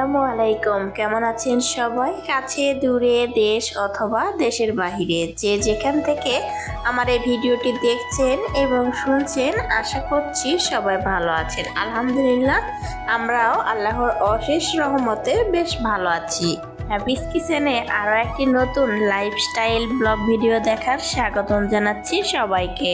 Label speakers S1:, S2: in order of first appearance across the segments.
S1: আসসালামু আলাইকুম। কেমন আছেন সবাই? কাছে, দূরে, দেশ অথবা দেশের বাহিরে যে যেখান থেকে আমার এই ভিডিওটি দেখছেন এবং শুনছেন, আশা করছি সবাই ভালো আছেন। আলহামদুলিল্লাহ, আমরাও আল্লাহর অশেষ রহমতে বেশ ভালো আছি। হ্যাপিস কিচেনে আরও একটি নতুন লাইফস্টাইল ব্লগ ভিডিও দেখার স্বাগতম জানাচ্ছি সবাইকে।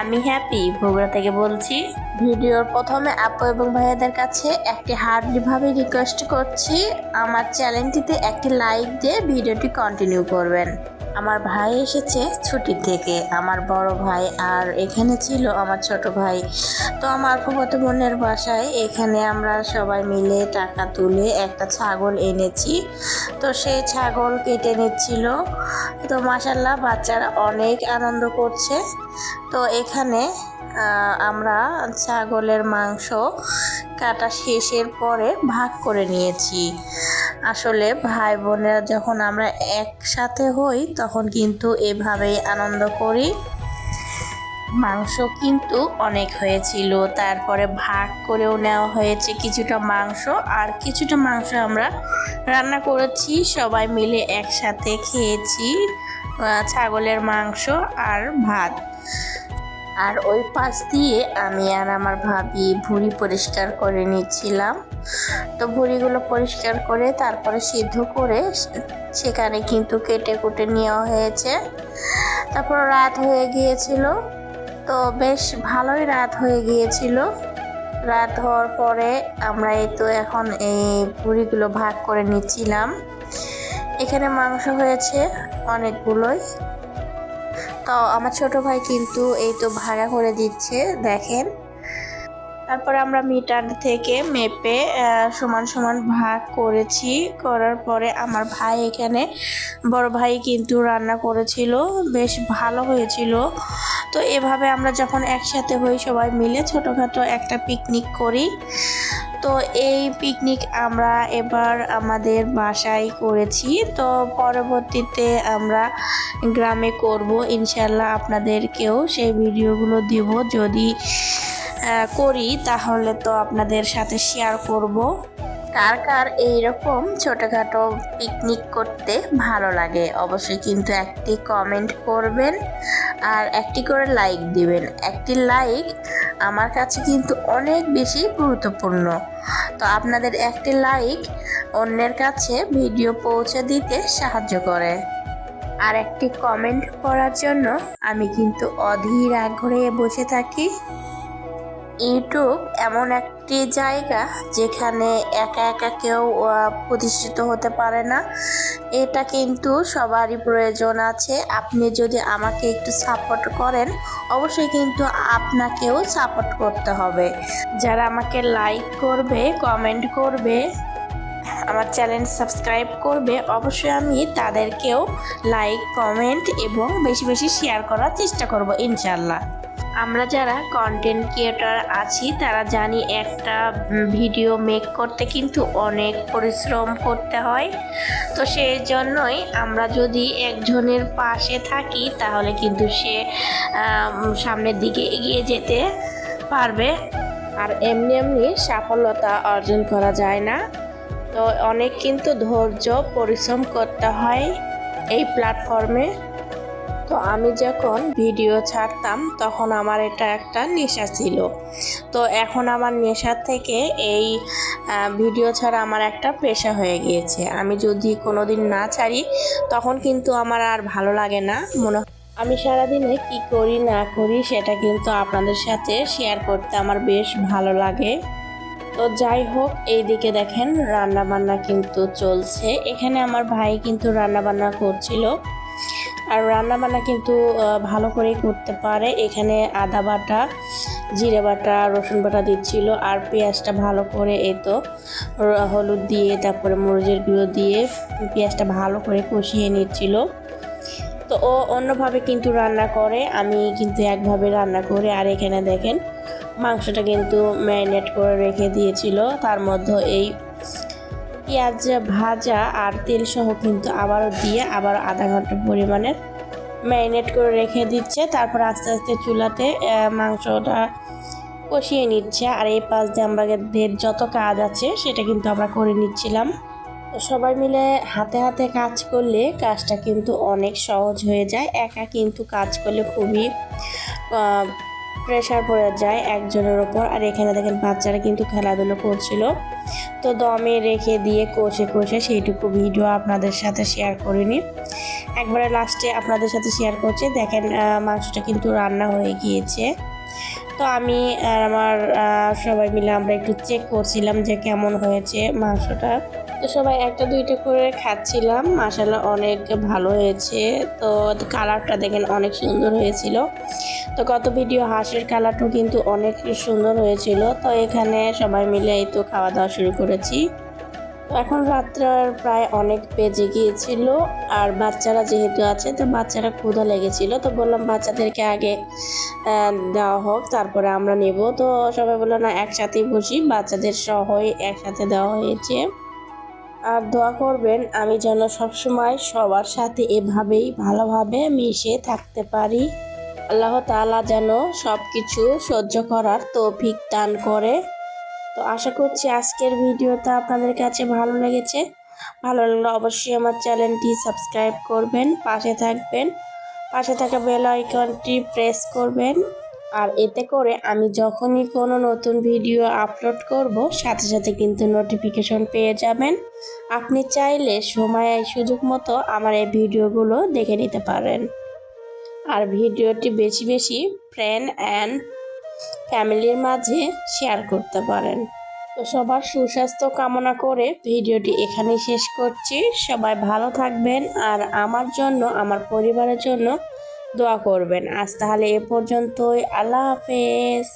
S1: আমি হ্যাপি বগুড়া থেকে বলছি। ভিডিওর প্রথমে আপু এবং ভাইয়াদের কাছে একটি হার্ডলিভাবে রিকোয়েস্ট করছি, আমার চ্যানেলটিতে একটি লাইক দিয়ে ভিডিওটি কন্টিনিউ করবেন। আমার ভাই এসেছে ছুটি থেকে আমার বড় ভাই আর এখানে ছিল আমার ছোট ভাই। তো আমার ফুফাতো বোনের বাসায় এখানে আমরা সবাই মিলে টাকা তুলে একটা ছাগল এনেছি। তো সেই ছাগল কেটে নিচ্ছিল। তো মাসাল্লাহ বাচ্চারা অনেক আনন্দ করছে। তো এখানে আমরা ছাগলের মাংস কাটা শেষের পরে ভাগ করে নিয়েছি। আসলে ভাই বোনেরা যখন আমরা একসাথে হই, তখন কিন্তু এভাবেই আনন্দ করি। মাংস কিন্তু অনেক হয়েছিল। তারপরে ভাগ করেও নেওয়া হয়েছে কিছুটা মাংস। আর কিছুটা মাংস আমরা রান্না করেছি, সবাই মিলে একসাথে খেয়েছি ছাগলের মাংস আর ভাত। আর ওই পাশ দিয়ে আমি আর আমার ভাবি ভুঁড়ি পরিষ্কার করে নিচ্ছিলাম। তো ভুঁড়িগুলো পরিষ্কার করে তারপরে সিদ্ধ করে সেখানে কিন্তু কেটে কুটে নেওয়া হয়েছে। তারপর রাত হয়ে গিয়েছিল। তো বেশ ভালোই রাত হয়ে গিয়েছিল। রাত হওয়ার পরে আমরা এই তো এখন এই পুরিগুলো ভাগ করে নিচ্ছিলাম। এখানে মাংস হয়েছে অনেকগুলোই। তো আমার ছোট ভাই কিন্তু এই তো ভাড়া করে দিচ্ছে, দেখেন। তারপরে আমরা মিটার থেকে মেপে সমান সমান ভাগ করেছি। করার পরে আমার ভাই এখানে, বড় ভাই কিন্তু রান্না করেছিল, বেশ ভালো হয়েছিল। তো এভাবে আমরা যখন একসাথে হই সবাই মিলে ছোটোখাটো একটা পিকনিক করি। তো এই পিকনিক আমরা এবার আমাদের বাসায় করেছি। তো পরবর্তীতে আমরা গ্রামে করব। ইনশাল্লাহ আপনাদেরকেও সেই ভিডিওগুলো দিব। যদি করি তাহলে তো আপনাদের সাথে শেয়ার করব। কার কার এইরকম ছোটোখাটো পিকনিক করতে ভালো লাগে? অবশ্যই কিন্তু একটি কমেন্ট করবেন আর একটি করে লাইক দিবেন। একটি লাইক আমার কাছে কিন্তু অনেক বেশি গুরুত্বপূর্ণ। তো আপনাদের একটি লাইক অন্যের কাছে ভিডিও পৌঁছে দিতে সাহায্য করে। আর একটি কমেন্ট করার জন্য আমি কিন্তু অধীর আগ্রহে বসে থাকি। ইউটিউব এমন একটি জায়গা যেখানে একা একা কেউ প্রতিষ্ঠিত হতে পারে না। এটা কিন্তু সবারই প্রয়োজন আছে। আপনি যদি আমাকে একটু সাপোর্ট করেন, অবশ্যই কিন্তু আপনাকেও সাপোর্ট করতে হবে। যারা আমাকে লাইক করবে কমেন্ট করবে, আমার চ্যানেল সাবস্ক্রাইব করবে, অবশ্যই আমি তাদেরকেও লাইক কমেন্ট এবং বেশি বেশি শেয়ার করার চেষ্টা করব ইনশাল্লাহ আমরা যারা কন্টেন্ট ক্রিয়েটার আছি, তারা জানি একটা ভিডিও মেক করতে কিন্তু অনেক পরিশ্রম করতে হয়। তো সেই জন্যই আমরা যদি একজনের পাশে থাকি, তাহলে কিন্তু সে সামনের দিকে এগিয়ে যেতে পারবে। আর এমনি এমনি সাফল্যতা অর্জন করা যায় না। তো অনেক কিন্তু ধৈর্য, পরিশ্রম করতে হয় এই প্ল্যাটফর্মে তো আমি যখন ভিডিও ছাড়তাম, তখন আমার এটা একটা নেশা ছিল। তো এখন আমার নেশা থেকে এই ভিডিও ছাড়া আমার একটা পেশা হয়ে গিয়েছে। আমি যদি কোনো দিন না ছাড়ি, তখন কিন্তু আমার আর ভালো লাগে না। মনে আমি সারাদিনে কি করি, না করি, সেটা কিন্তু আপনাদের সাথে শেয়ার করতে আমার বেশ ভালো লাগে। তো যাই হোক, এইদিকে দেখেন রান্না বান্না কিন্তু চলছে। এখানে আমার ভাই কিন্তু রান্না বান্না করছিল। আর রান্না বান্না কিন্তু ভালো করেই করতে পারে। এখানে আদা বাটা, জিরে বাটা, রসুন বাটা দিচ্ছিল আর পেঁয়াজটা ভালো করে এই তো হলুদ দিয়ে, তারপরে মরিচের গুঁড়ো দিয়ে পেঁয়াজটা ভালো করে কষিয়ে নিচ্ছিল। তো ও অন্যভাবে কিন্তু রান্না করে, আমি কিন্তু একভাবে রান্না করি। আর এখানে দেখেন, মাংসটা কিন্তু ম্যারিনেট করে রেখে দিয়েছিল। তার মধ্যে এই পেঁয়াজ, ভাজা আর তেল সহ কিন্তু আবারও দিয়ে আবার আধা ঘণ্টা পরিমাণের ম্যারিনেট করে রেখে দিচ্ছে। তারপর আস্তে আস্তে চুলাতে মাংসটা কষিয়ে নিচ্ছে। আর এই পাশ দিয়ে আমাদের যত কাজ আছে সেটা কিন্তু আমরা করে নিচ্ছিলাম। সবাই মিলে হাতে হাতে কাজ করলে কাজটা কিন্তু অনেক সহজ হয়ে যায়। একা কিন্তু কাজ করলে খুবই প্রেশার পড়ে যায় একজনের ওপর আর এখানে দেখেন বাচ্চারা কিন্তু খেলাধুলো করছিল। তো দমে রেখে দিয়ে কষে কষে সেইটুকু ভিডিও আপনাদের সাথে শেয়ার করিনি। একবারে লাস্টে আপনাদের সাথে শেয়ার করছি। দেখেন মাংসটা কিন্তু রান্না হয়ে গিয়েছে। তো আমি আর আমার সবাই মিলে আমরা একটু চেক করছিলাম যে কেমন হয়েছে মাংসটা। তো সবাই একটা দুইটা করে খাচ্ছিলাম। মাসালা অনেক ভালো হয়েছে। তো কালারটা দেখেন অনেক সুন্দর হয়েছিল। তো গত ভিডিও হাঁসের কালারটাও কিন্তু অনেক সুন্দর হয়েছিল। তো এখানে সবাই মিলে এই তো খাওয়া দাওয়া শুরু করেছি। এখন রাত্রার প্রায় অনেক বেজে গিয়েছিল। আর বাচ্চারা যেহেতু আছে, তো বাচ্চারা ক্ষুধা লেগেছিল। তো বললাম বাচ্চাদেরকে আগে দেওয়া হোক, তারপরে আমরা নেব। তো সবাই বলল, না, একসাথেই বসি। বাচ্চাদের সহই একসাথে দেওয়া হয়েছে। আর দোয়া করবেন, আমি যেন সবসময় সবার সাথে এভাবেই ভালোভাবে মিশে থাকতে পারি। আল্লাহ তাআলা যেন সব কিছু সহ্য করার তৌফিক দান করে। তো আশা করছি আজকের ভিডিওটা আপনাদের কাছে ভালো লেগেছে। ভালো লাগলে অবশ্যই আমার চ্যানেলটি সাবস্ক্রাইব করবেন, পাশে থাকবেন। পাশে থাকা বেল আইকনটি প্রেস করবেন। আর এতে করে আমি যখনই কোনো নতুন ভিডিও আপলোড করব, সাথে সাথে কিন্তু নোটিফিকেশন পেয়ে যাবেন। আপনি চাইলে সময় সুযোগ মতো আমার এই ভিডিওগুলো দেখে নিতে পারেন। আর ভিডিওটি বেশি বেশি ফ্রেন্ড অ্যান্ড ফ্যামিলির মাঝে শেয়ার করতে পারেন। তো সবার সুস্বাস্থ্য কামনা করে ভিডিওটি এখানেই শেষ করছি। সবাই ভালো থাকবেন আর আমার জন্য, আমার পরিবারের জন্য দোয়া করবেন। আজ তাহলে এ পর্যন্তই। আল্লাহ হাফেজ।